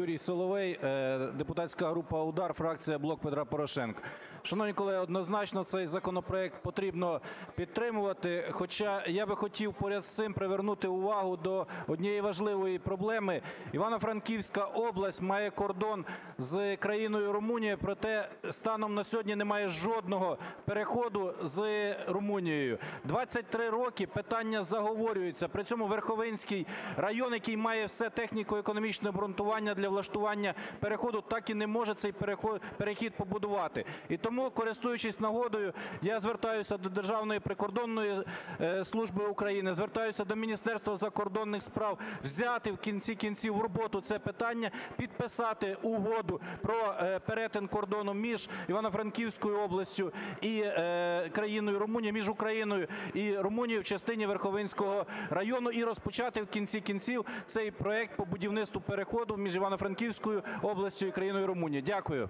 Юрій Соловей, е, депутатська група "УДАР", фракція "Блок Петра Порошенка". Шановні колеги, однозначно цей законопроект потрібно підтримувати. Хоча я би хотів поряд з цим привернути увагу до однієї важливої проблеми. Івано-Франківська область має кордон з країною Румунія, проте станом на сьогодні немає жодного переходу з Румунією. 23 роки питання заговорюється. При цьому Верховинський район, який має все техніко-економічне обґрунтування для влаштування переходу, так і не може цей перехід побудувати. І тому, користуючись нагодою, я звертаюся до Державної прикордонної служби України, звертаюся до Міністерства закордонних справ взяти в кінці кінців в роботу це питання, підписати угоду про перетин кордону між Івано-Франківською областю і країною Румунія, між Україною і Румунією в частині Верховинського району і розпочати в кінці кінців цей проект по будівництву переходу між Івано-Франківською областю і країною Румунія. Дякую.